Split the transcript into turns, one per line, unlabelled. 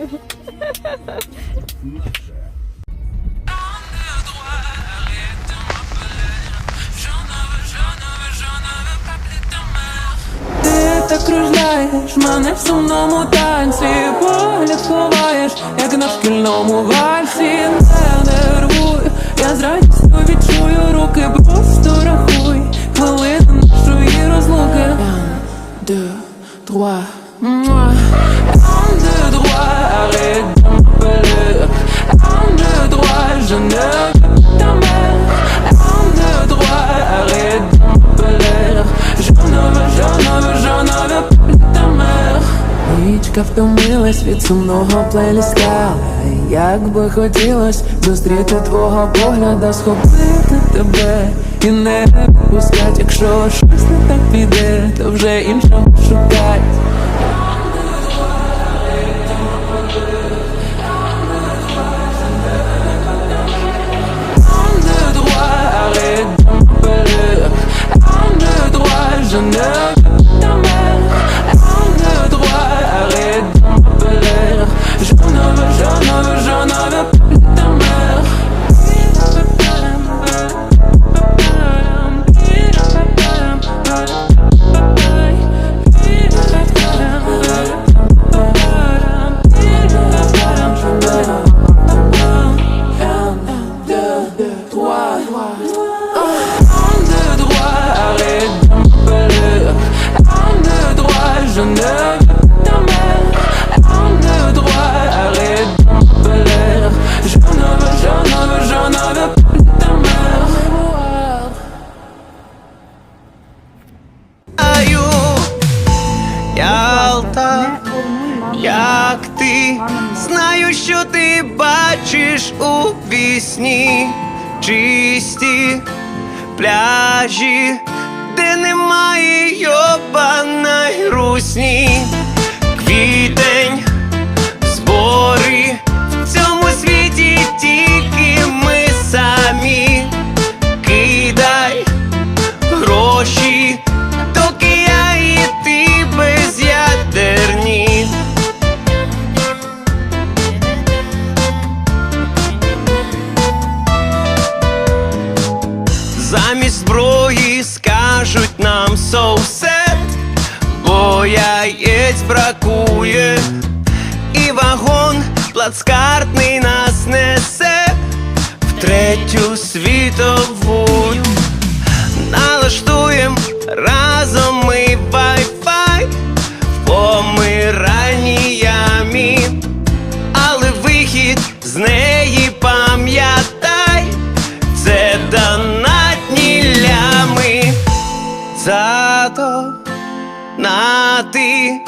Ти так кружляєш, мене в сумному танці Погляд ховаєш, як на шкільному вальсі. Не нервуй, я з радістю відчую руки Просто рахуй хвилини нашої розлуки. Deux, Річка втомилась від сумного плейліста Як би хотілось зустріти твого погляда, схопити тебе і не відпускать, якщо щось не так піде, то вже іншого шукать.
Що ти бачиш у вісні? Чисті пляжі, де немає йобаної русні, нам соусет, бо яєць бракує, і вагон плацкартний нас несе в третю світову. Лями. На ти